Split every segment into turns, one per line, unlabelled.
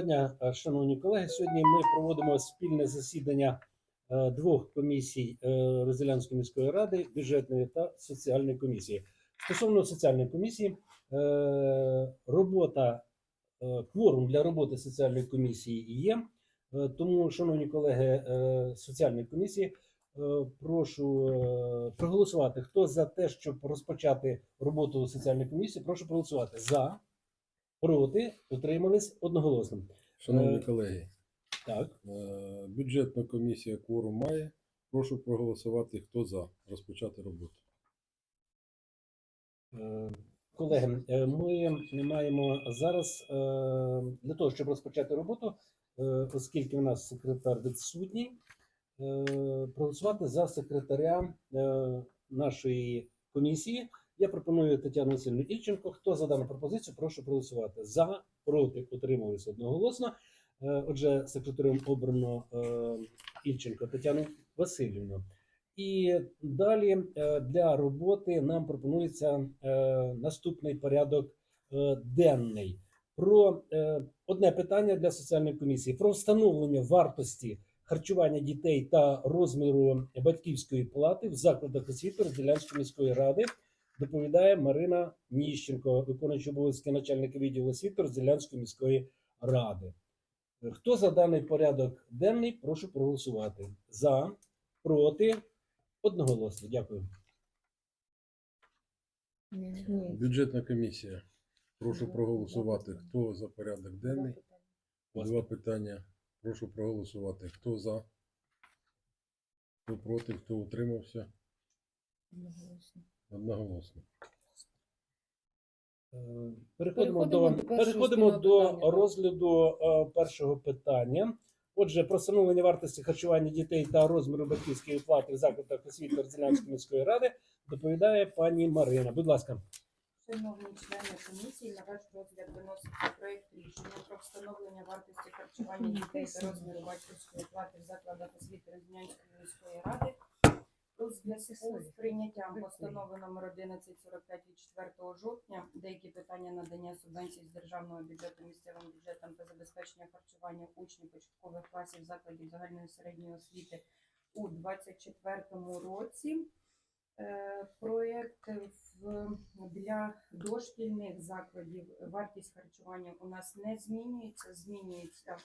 дня, е, шановні колеги. Сьогодні ми проводимо спільне засідання е, двох комісій е, Розділянської міської ради, бюджетної та соціальної комісії. Стосовно соціальної комісії, робота кворум для роботи соціальної комісії є. Тому, шановні колеги соціальної комісії, прошу проголосувати. Хто за те, щоб розпочати роботу соціальної комісії, прошу проголосувати за. Проти утримались одноголосно.
Шановні
Е,
колеги,
Так,
е, бюджетна комісія кворум має. Прошу проголосувати, хто за розпочати роботу.
е, колеги, е, ми маємо зараз е, для того, щоб розпочати роботу, е, оскільки у нас секретар відсутній, е, проголосувати за секретаря е, нашої комісії. Я пропоную Тетяну Васильівну Ільченко. Хто за дану пропозицію, прошу проголосувати за, проти, утримались одноголосно. Е, Отже, секретарем обрано е, Ільченко Тетяну Васильівну. І далі е, для роботи нам пропонується наступний порядок денний. Про одне питання для соціальної комісії про встановлення вартості харчування дітей та розміру батьківської плати в закладах освіти Розділянської міської ради. Доповідає Марина Ніщенко, виконуючий обов'язки начальника відділу освіти Розділянської міської ради. Е, Хто за даний порядок денний, прошу проголосувати. За, проти, одноголосно. Дякую.
Бюджетна комісія. Прошу проголосувати, хто за порядок денний. Два питання. Прошу проголосувати, хто за, хто проти, хто утримався. Одноголосно.
Е, Переходимо,
Переходимо
до,
до
переходимо до
питання,
розгляду е, першого питання. Отже, про встановлення вартості харчування дітей та розміру батьківської плати в закладах освіти Розділянської міської ради доповідає пані Марина. Будь ласка.
Шановні члени комісії, на ваш розгляд виноситься проєкт рішення про встановлення вартості харчування дітей та розміру батьківської плати в закладах освіти Рознянської міської ради. Зв'язку з прийняттям постанови номер 1145 від 4 жовтня деякі питання надання субвенцій з державного бюджету місцевим бюджетам та забезпечення харчування учнів початкових класів закладів загальної середньої освіти у 2024 році. Е, Проєкт для дошкільних закладів вартість харчування у нас не змінюється. Змінюється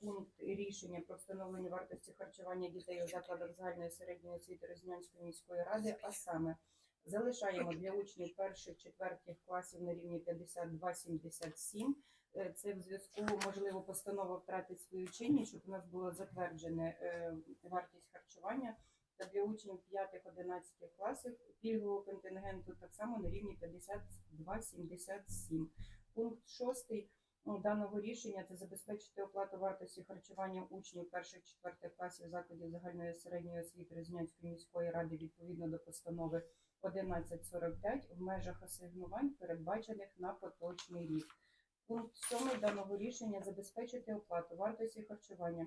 пункт рішення про встановлення вартості харчування дітей у закладах загальної середньої освіти Рознянської міської ради. А саме залишаємо для учнів перших четвертих класів на рівні 52-77. Е, Це в зв'язку, можливо, постанова втратить свою чинність, щоб у нас було затверджене е, вартість харчування та для учнів 5-11 класів пільгового контингенту так само на рівні 52,77. Пункт 6 даного рішення це забезпечити оплату вартості харчування учнів перших четвертих класів закладів загальної середньої освіти Резнянської міської ради відповідно до постанови 1145 в межах асигнувань, передбачених на поточний рік. Пункт 7 даного рішення забезпечити оплату вартості харчування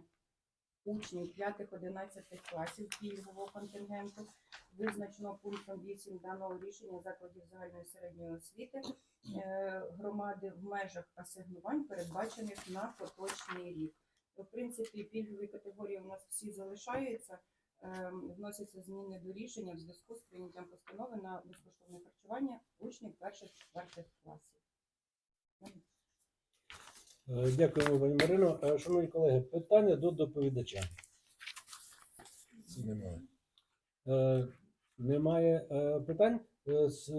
учнів 5-11 класів пільгового контингенту, визначено пунктом 8 даного рішення закладів загальної середньої освіти е, громади в межах асигнувань, передбачених на поточний рік. В принципі, пільгові категорії у нас всі залишаються. Е, Вносяться зміни до рішення в зв'язку з прийняттям постанови на безкоштовне харчування учнів перших-четвертих класів.
Е, Дякуємо, пані Марино. Е, Шановні колеги, питання до доповідача.
Немає.
Е, Немає питань.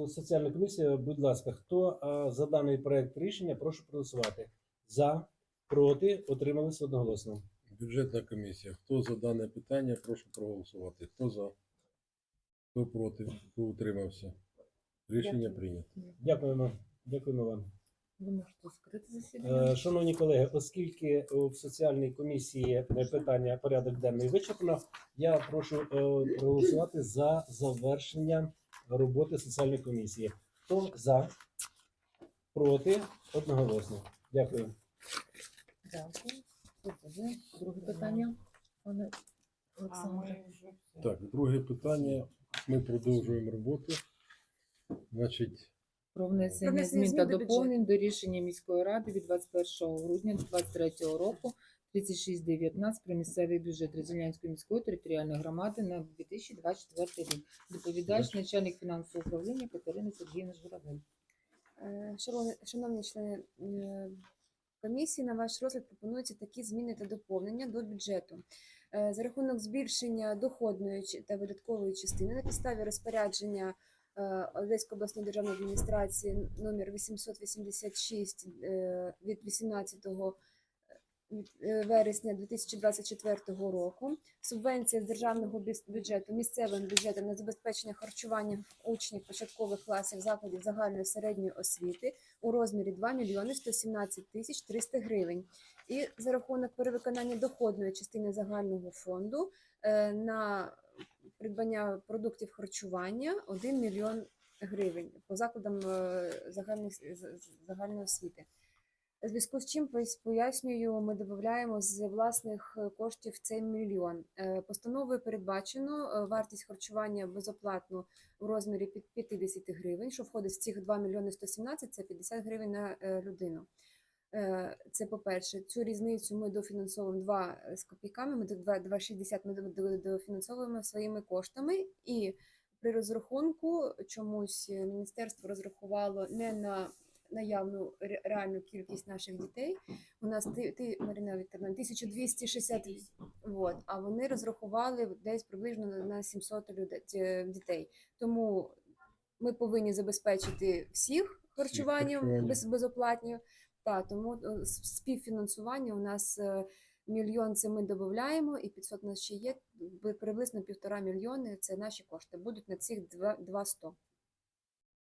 Соціальна комісія, будь ласка, хто за даний проект рішення, прошу проголосувати. За, проти, утрималися одноголосно.
Бюджетна комісія. Хто за дане питання, прошу проголосувати. Хто за, хто проти, хто утримався. Рішення прийнято.
Дякуємо. Дякуємо вам.
Ви можете скрити засідання.
Е, Шановні колеги, оскільки в соціальній комісії е, питання порядок денний вичерпано, я прошу е, проголосувати за завершення роботи соціальної комісії. Хто за, проти, одноголосно. Дякую.
Дякую. Друге питання. Пане Олександре.
Так, друге питання. Ми продовжуємо роботу. Значить,
Про внесення
внесення
змін та доповнень до рішення міської ради від 21 грудня 2023 року 3619 про місцевий бюджет Резильнянської міської територіальної громади на 2024 рік. Доповідач, начальник фінансового управління Катерина Сергіївна Журавель.
Е, Шановні, шановні члени е, комісії, на ваш розгляд пропонуються такі зміни та доповнення до бюджету. Е, За рахунок збільшення доходної та видаткової частини на підставі розпорядження Одеської обласної державної адміністрації номер 886 е, від 18 від, е, вересня 2024 року субвенція з державного бюджету місцевим бюджетом на забезпечення харчування учнів початкових класів закладів загальної середньої освіти у розмірі 2 мільйони 117 тисяч 300 гривень. І за рахунок перевиконання доходної частини загального фонду е, на придбання продуктів харчування 1 мільйон гривень по закладам е, загальної, с- з- з- загальної освіти. У зв'язку з чим пояс- пояснюю, ми додаємо з власних коштів цей мільйон. Е, Постановою передбачено е, вартість харчування безоплатно у розмірі під 50 гривень, що входить в цих 2 мільйони 117, це 50 гривень на людину. Е, Це по-перше, цю різницю ми дофінансовуємо 2 з копійками, ми до 2 2,60 ми до- до- дофінансовуємо своїми коштами. І при розрахунку чомусь е, міністерство розрахувало не на наявну реальну кількість наших дітей. У нас ти, ти Марина Вікторовна, 1260 вот, а вони розрахували десь приблизно на- на 700 людей, дітей. Тому ми повинні забезпечити всіх харчуванням
харчуванням.
без, безоплатні. Та, тому е, співфінансування у нас е, мільйон це ми додаємо, і 500 у нас ще є. Приблизно півтора мільйони це наші кошти. Будуть на цих два, 100.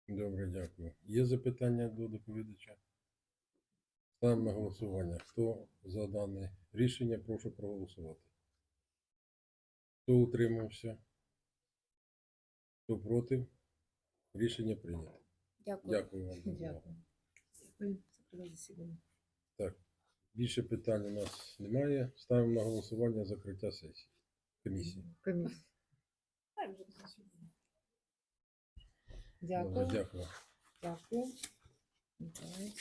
Добре, дякую. Є запитання до доповідача? Ставимо на голосування. Хто за дане рішення, прошу проголосувати. Хто утримався? Хто проти? Рішення прийнято.
Дякую.
Дякую вам.
Дякую. Дякую. Закрила засідання.
Так, більше питань у нас немає. Ставимо на голосування закриття сесії. Комісії.
Комісія.
вже
Дякую.
дякую.
Дякую. Давай.